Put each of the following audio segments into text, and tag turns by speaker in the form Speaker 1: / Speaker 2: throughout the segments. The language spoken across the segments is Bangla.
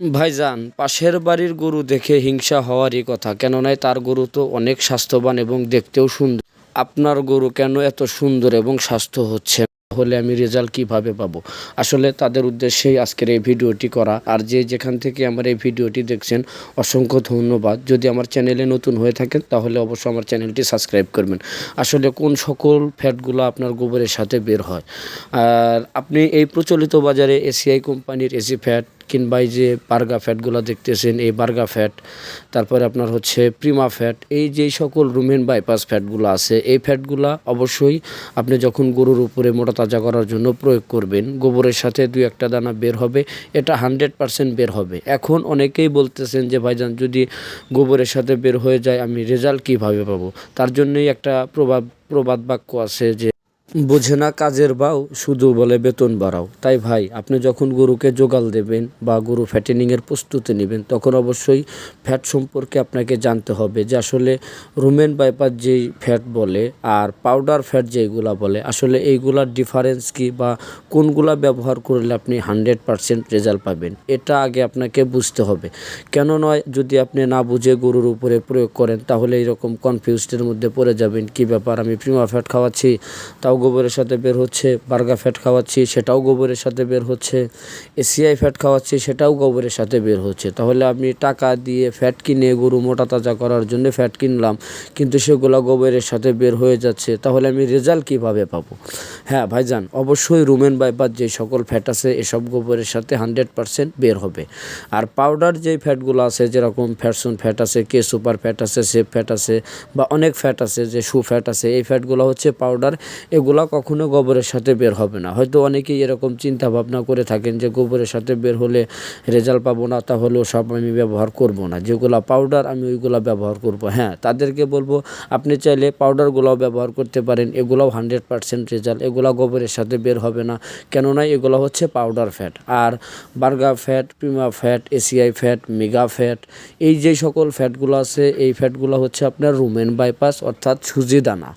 Speaker 1: ভাইজান, পাশের বাড়ির গরু দেখে হিংসা হওয়ারই কথা, কেননা তার গরু তো অনেক স্বাস্থ্যবান এবং দেখতেও সুন্দর। আপনার গরু কেন এত সুন্দর এবং স্বাস্থ্য হচ্ছে? হলে আমি রেজাল্ট কীভাবে পাবো? আসলে তাদের উদ্দেশ্যেই আজকের এই ভিডিওটি করা। আর যে যেখান থেকে আমার এই ভিডিওটি দেখছেন, অসংখ্য ধন্যবাদ। যদি আমার চ্যানেলে নতুন হয়ে থাকেন, তাহলে অবশ্যই আমার চ্যানেলটি সাবস্ক্রাইব করবেন। আসলে কোন সকল ফ্যাটগুলো আপনার গোবরের সাথে বের হয়? আর আপনি এই প্রচলিত বাজারে এসিআই কোম্পানির এসি ফ্যাট কিংবা এই যে বার্গা ফ্যাটগুলো দেখতেছেন, এই বার্গা ফ্যাট, তারপরে আপনার হচ্ছে প্রিমা ফ্যাট, এই যে সকল রুমেন বাইপাস ফ্যাটগুলো আছে, এই ফ্যাটগুলো অবশ্যই আপনি যখন গরুর উপরে মোটা তাজা করার জন্য প্রয়োগ করবেন, গোবরের সাথে দুই একটা দানা বের হবে, এটা হান্ড্রেড পারসেন্ট বের হবে। এখন অনেকেই বলতেছেন যে, ভাইজান, যদি গোবরের সাথে বের হয়ে যায়, আমি রেজাল্ট কীভাবে পাবো? তার জন্যই একটা প্রবাদ প্রবাদ বাক্য আছে যে বোঝে না কাজের বাও শুধু বলে বেতন বাড়াও। তাই ভাই, আপনি যখন গরুকে জোগাল দেবেন বা গরু ফ্যাটেনিংয়ের প্রস্তুতি নেবেন, তখন অবশ্যই ফ্যাট সম্পর্কে আপনাকে জানতে হবে যে আসলে রুমেন বাইপার যেই ফ্যাট বলে আর পাউডার ফ্যাট যেইগুলা বলে, আসলে এইগুলার ডিফারেন্স কি বা কোনগুলা ব্যবহার করলে আপনি হান্ড্রেড পারসেন্ট রেজাল্ট পাবেন, এটা আগে আপনাকে বুঝতে হবে। কেন নয়, যদি আপনি না বুঝে গরুর উপরে প্রয়োগ করেন, তাহলে এইরকম কনফিউজডের মধ্যে পড়ে যাবেন, কি ব্যাপার, আমি প্রিমা ফ্যাট খাওয়াচ্ছি, তাও গোবরের সাথে বের হচ্ছে, বার্গা ফ্যাট খাওয়াচ্ছি, সেটাও গোবরের সাথে বের হচ্ছে, এসিআই ফ্যাট খাওয়াচ্ছি, সেটাও গোবরের সাথে বের হচ্ছে। তাহলে আপনি টাকা দিয়ে ফ্যাট কিনে গরু মোটা তাজা করার জন্য ফ্যাট কিনলাম, কিন্তু সেগুলো গোবরের সাথে বের হয়ে যাচ্ছে, তাহলে আমি রেজাল্ট কীভাবে পাবো? হ্যাঁ ভাইজান, অবশ্যই রুমেন বাইপার যে সকল ফ্যাট আছে, এসব গোবরের সাথে হান্ড্রেড পারসেন্ট বের হবে। আর পাউডার যেই ফ্যাটগুলো আছে, যেরকম ফ্যাটসন ফ্যাট আছে, কে সুপার ফ্যাট আছে, সেফ ফ্যাট আছে, বা অনেক ফ্যাট আছে, যে সু ফ্যাট আছে, এই ফ্যাটগুলো হচ্ছে পাউডার, এগুলা কখনো গোবরের সাথে বের হবে না। হয়তো অনেকেই এরকম চিন্তা ভাবনা করে থাকেন যে গোবরের সাথে বের হলে রেজাল্ট পাবো না, তাহলে সব আমি ব্যবহার করব না। যেগুলো পাউডার আমি ওইগুলো ব্যবহার করব। হ্যাঁ তাদেরকে বলব, আপনি চাইলে পাউডারগুলোও ব্যবহার করতে পারেন, এগুলোও হান্ড্রেড পারসেন্ট রেজাল্ট এগুলো গোবরের সাথে বের হবে না। কেননা এগুলো হচ্ছে পাউডার ফ্যাট আর Barga fat Prima fat ACI fat Mega fat এই যে সকল ফ্যাটগুলো আছে, এই ফ্যাটগুলো হচ্ছে আপনার রুমেন বাইপাস অর্থাৎ সুজি দানা।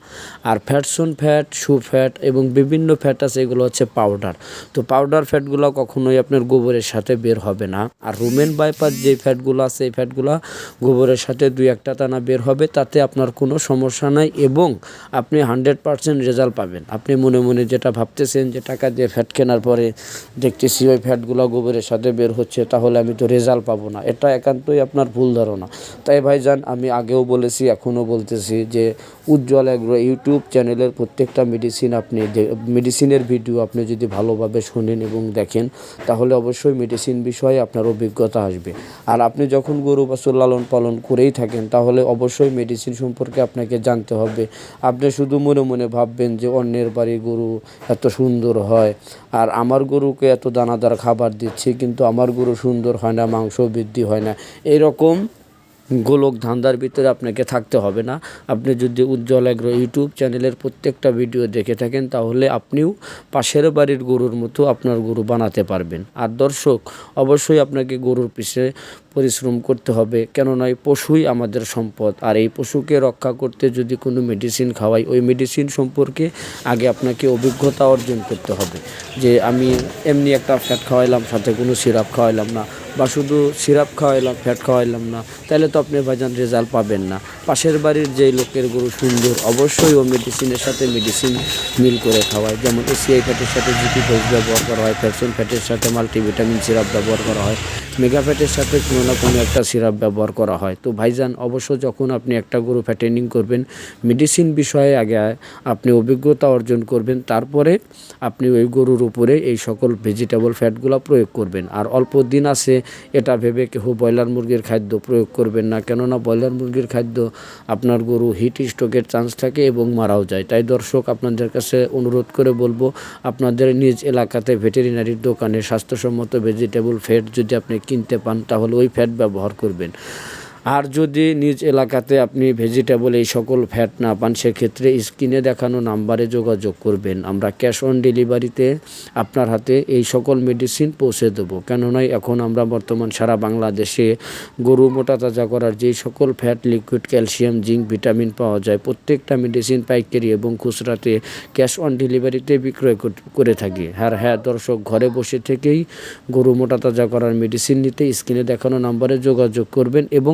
Speaker 1: আর ফ্যাটসন ফ্যাট সু ফ্যাট এবং বিভিন্ন ফ্যাট আছে, এগুলো হচ্ছে পাউডার তো পাউডার ফ্যাটগুলো কখনোই আপনার গোবরের সাথে বের হবে না। আর রুমেন বাইপাস যে ফ্যাটগুলো আছে, এই ফ্যাটগুলো গোবরের সাথে দুই একটা টানা বের হবে, তাতে আপনার কোনো সমস্যা নাই এবং আপনি হান্ড্রেড পারসেন্ট রেজাল্ট পাবেন। আপনি মনে মনে যেটা ভাবতেছেন যে টাকা দিয়ে ফ্যাট কেনার পরে দেখতেছি ওই ফ্যাটগুলো গোবরের সাথে বের হচ্ছে, তাহলে আমি তো রেজাল্ট পাবো না। এটা একান্তই আপনার ভুল ধারণা। তাই ভাইজান, আমি আগেও বলেছি, এখনও বলতেছি যে উজ্জ্বল এগ্রো ইউটিউব চ্যানেলের প্রত্যেকটা মেডিসিন আপনি যে মেডিসিনের ভিডিও আপনি যদি ভালোভাবে শোনেন এবং দেখেন, তাহলে অবশ্যই মেডিসিন বিষয়ে আপনার অভিজ্ঞতা আসবে। আর আপনি যখন গরু বাছুর লালন পালন করেই থাকেন, তাহলে অবশ্যই মেডিসিন সম্পর্কে আপনাকে জানতে হবে। আপনি শুধু মনে মনে ভাববেন যে অন্যের বাড়ি গরু এত সুন্দর হয়, আর আমার গরুকে এত দানাদার খাবার দিচ্ছি, কিন্তু আমার গরু সুন্দর হয় না, মাংস বৃদ্ধি হয় না। এরকম গোলক ধান্দার ভিতরে আপনাকে থাকতে হবে না। আপনি যদি উজ্জ্বল এগ্রো ইউটিউব চ্যানেলের প্রত্যেকটা ভিডিও দেখে থাকেন, তাহলে আপনিও পাশের বাড়ির গরুর মতো আপনার গরু বানাতে পারবেন। আর দর্শক, অবশ্যই আপনাকে গরুর পিছে পরিশ্রম করতে হবে, কেননা এই পশুই আমাদের সম্পদ। আর এই পশুকে রক্ষা করতে যদি কোনো মেডিসিন খাওয়াই, ওই মেডিসিন সম্পর্কে আগে আপনাকে অভিজ্ঞতা অর্জন করতে হবে। যে আমি এমনি একটা ফ্যাট খাওয়াইলাম, সাথে কোনো সিরাপ খাওয়াইলাম না, বা শুধু সিরাপ খাওয়াইলাম ফ্যাট খাওয়াইলাম না তাহলে তো আপনি ভাইজান রেজাল্ট পাবেন না। পাশের বাড়ির যেই লোকের গরু সুন্দর, অবশ্যই ও মেডিসিনের সাথে মেডিসিন মিল করে খাওয়ায়। যেমন এসিআই ফ্যাটের সাথে জিপি ফেস ব্যবহার করা হয় ফ্যাকশন ফ্যাটের সাথে মাল্টিভিটামিন সিরাপ ব্যবহার করা হয় মেগা ফ্যাটের সাথে কোনো না কোনো একটা সিরাপ ব্যবহার করা হয়। তো ভাইজান, অবশ্য যখন আপনি একটা গরু ফ্যাটেনিং করবেন মেডিসিন বিষয়ে আগে আপনি অভিজ্ঞতা অর্জন করবেন, তারপরে আপনি ওই গরুর উপরে এই সকল ভেজিটেবল ফ্যাটগুলো প্রয়োগ করবেন। আর অল্প দিন আছে, এটা ভেবে কেউ ব্রয়লার মুরগির খাদ্য প্রয়োগ করবেন না। কেননা ব্রয়লার মুরগির খাদ্য আপনার গরু হিট স্ট্রোকের চান্স থাকে এবং মারাও যায়। তাই দর্শক, আপনাদের কাছে অনুরোধ করে বলব, আপনাদের নিজ এলাকাতে ভেটেরিনারির দোকানে স্বাস্থ্যসম্মত ভেজিটেবল ফ্যাট যদি আপনি কিনতে পান, তাহলে ওই ফ্যাট ব্যবহার করবেন। আর যদি নিজ এলাকাতে আপনি ভেজিটেবল এই সকল ফ্যাট না পান, সেক্ষেত্রে স্ক্রিনে দেখানো নাম্বারে যোগাযোগ করবেন। আমরা ক্যাশ অন ডেলিভারিতে আপনার হাতে এই সকল মেডিসিন পৌঁছে দেবো। কেননা এখন আমরা বর্তমান সারা বাংলাদেশে গরু মোটা তাজা করার যেই সকল fat liquid calcium zinc vitamin পাওয়া যায়, প্রত্যেকটা মেডিসিন পাইকারি এবং খুচরাতে ক্যাশ অন ডেলিভারিতে বিক্রয় করে থাকি। হ্যাঁ হ্যাঁ দর্শক, ঘরে বসে থেকেই গরু মোটা তাজা করার মেডিসিন নিতে স্ক্রিনে দেখানো নাম্বারে যোগাযোগ করবেন এবং